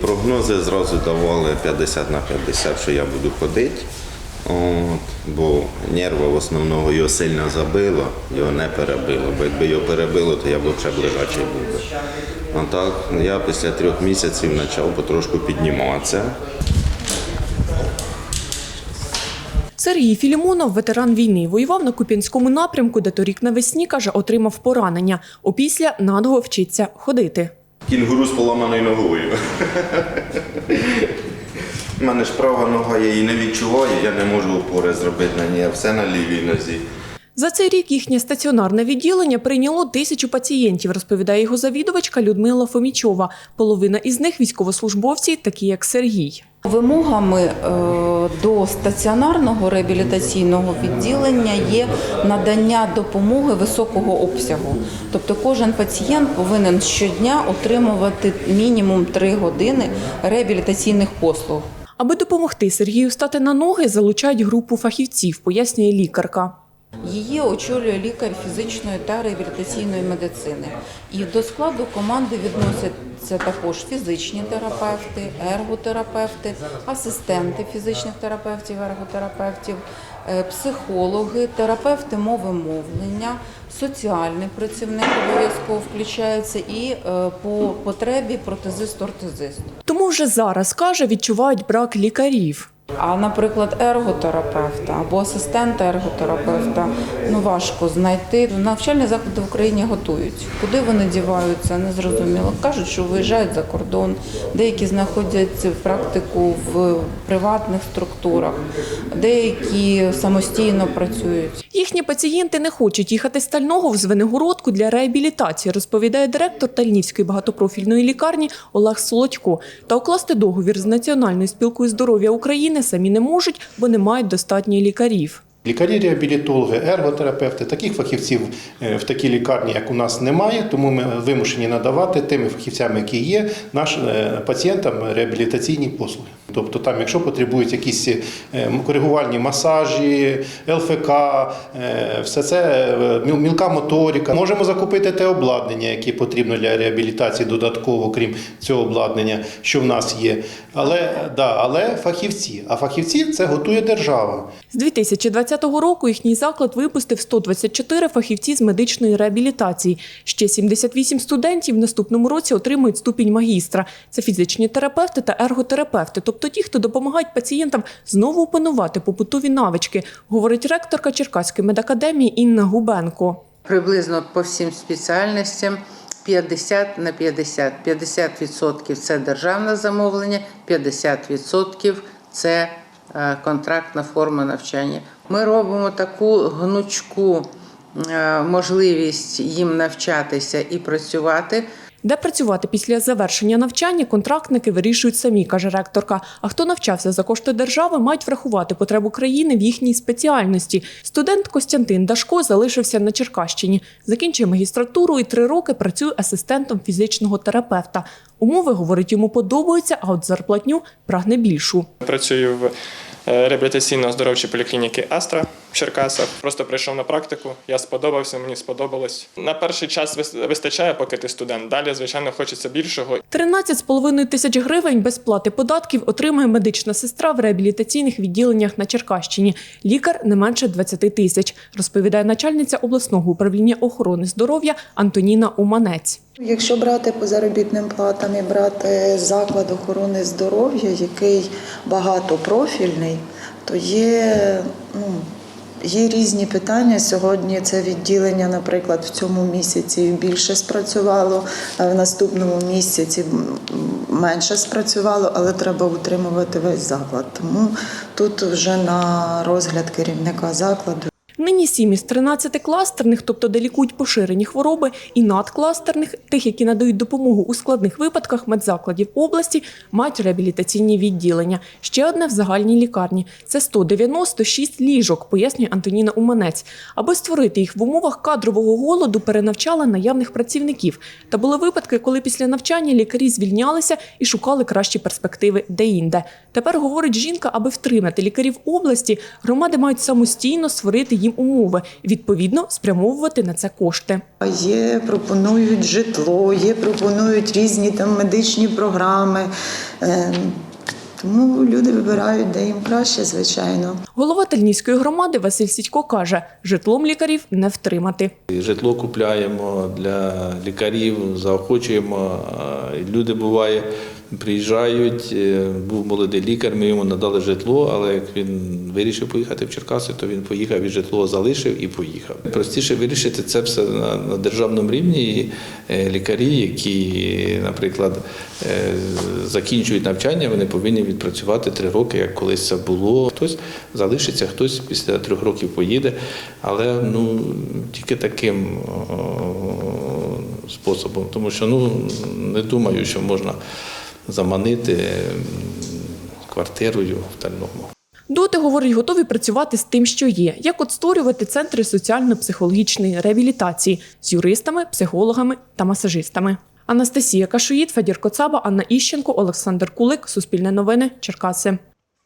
Прогнози зразу давали 50 на 50, що я буду ходити. От, бо нерва в основного його сильно забило, його не перебило. Бо якби його перебило, то я б взагалі б лежачий був. би. А так, я після трьох місяців почав потрошку підніматися. Сергій Філімонов, ветеран війни, воював на Куп'янському напрямку, де торік навесні, каже, отримав поранення. Опісля надовго вчиться ходити. Кінгуру з поламаною ногою. У мене ж права нога, я її не відчуваю, я не можу опори зробити на ній, а все на лівій нозі. За цей рік їхнє стаціонарне відділення прийняло тисячу пацієнтів, розповідає його завідувачка Людмила Фомічова. Половина із них військовослужбовці, такі як Сергій. Вимогами е, до стаціонарного реабілітаційного відділення є надання допомоги високого обсягу. Тобто кожен пацієнт повинен щодня отримувати мінімум 3 години реабілітаційних послуг. Аби допомогти Сергію стати на ноги, залучають групу фахівців, пояснює лікарка. Її очолює лікар фізичної та реабілітаційної медицини. І до складу команди відносяться також фізичні терапевти, ерготерапевти, асистенти фізичних терапевтів, ерготерапевтів, е, психологи, терапевти мови мовлення, соціальний працівник обов'язково включається і е, по потребі протезист-ортезист. Тому вже зараз каже, відчувають брак лікарів. А, наприклад, ерготерапевта або асистента ерготерапевта ну важко знайти. Навчальні заклади в Україні готують. Куди вони діваються, не зрозуміло. Кажуть, що виїжджають за кордон, деякі знаходять практику в приватних структурах, деякі самостійно працюють. Їхні пацієнти не хочуть їхати з Стального в Звенигородку для реабілітації, розповідає директор Тальнівської багатопрофільної лікарні Олег Солодько. Та укласти договір з Національною спілкою здоров'я України самі не можуть, бо не мають достатньо лікарів. Лікарі-реабілітологи, ерготерапевти, таких фахівців е, в такій лікарні, як у нас, немає, тому ми вимушені надавати тими фахівцями, які є, нашим е, пацієнтам реабілітаційні послуги. Тобто, там, якщо потребують якісь е, коригувальні масажі, ЛФК, е, все це е, мілка моторика, можемо закупити те обладнання, яке потрібно для реабілітації додатково, крім цього обладнання, що в нас є. Але, да, але фахівці. А фахівці це готує держава. З 2020 року їхній заклад випустив 124 фахівці з медичної реабілітації. Ще 78 студентів в наступному році отримують ступінь магістра. Це фізичні терапевти та ерготерапевти, тобто ті, хто допомагають пацієнтам знову опанувати побутові навички, говорить ректорка Черкаської медакадемії Інна Губенко. приблизно по всім спеціальностям 50 на 50. 50% це державне замовлення, 50% це е, контрактна форма навчання. Ми робимо таку гнучку е, можливість їм навчатися і працювати. Де працювати після завершення навчання, контрактники вирішують самі, каже ректорка. А хто навчався за кошти держави, мають врахувати потребу країни в їхній спеціальності. Студент Костянтин Дашко залишився на Черкащині. Закінчує магістратуру і три роки працює асистентом фізичного терапевта. Умови, говорить, йому подобаються, а от зарплатню прагне більшу. Працюю в е, реабілітаційно-оздоровчій поліклініці Астра в Черкасах. Просто прийшов на практику, я сподобався, мені сподобалось. На перший час вис- вистачає, поки ти студент. Далі, звичайно, хочеться більшого. 13,5 тисяч гривень без плати податків отримує медична сестра в реабілітаційних відділеннях на Черкащині. Лікар не менше 20 тисяч, розповідає начальниця обласного управління охорони здоров'я Антоніна Уманець. Якщо брати по заробітним платам і брати заклад охорони здоров'я, який багатопрофільний, то є, ну, є різні питання. Сьогодні це відділення, наприклад, в цьому місяці більше спрацювало, а в наступному місяці менше спрацювало, але треба утримувати весь заклад. Тому тут вже на розгляд керівника закладу. Нині сім із 13 кластерних, тобто де лікують поширені хвороби, і надкластерних, тих, які надають допомогу у складних випадках медзакладів області, мають реабілітаційні відділення. Ще одне в загальній лікарні. Це 196 ліжок, пояснює Антоніна Уманець. Аби створити їх в умовах кадрового голоду, перенавчали наявних працівників. Та були випадки, коли після навчання лікарі звільнялися і шукали кращі перспективи де-інде. Тепер говорить жінка, аби втримати лікарів області, громади мають самостійно створити їм їм умови, відповідно спрямовувати на це кошти. Є, пропонують житло, є, пропонують різні там медичні програми. Е, Тому люди вибирають, де їм краще, звичайно. Голова Тальнівської громади Василь Сідько каже, житлом лікарів не втримати. Житло купляємо для лікарів, заохочуємо. Люди буває, приїжджають. е, Був молодий лікар, ми йому надали житло, але як він вирішив поїхати в Черкаси, то він поїхав і житло залишив і поїхав. Простіше вирішити це все на, державному рівні. І е, лікарі, які, наприклад, е, закінчують навчання, вони повинні відпрацювати три роки, як колись це було. Хтось залишиться, хтось після трьох років поїде, але ну тільки таким способом, тому що ну не думаю, що можна заманити квартирою в Тальному. Доти, говорить, готові працювати з тим, що є, як от створювати центри соціально-психологічної реабілітації з юристами, психологами та масажистами. Анастасія Кашуїд, Федір Коцаба, Анна Іщенко, Олександр Кулик. Суспільне новини. Черкаси.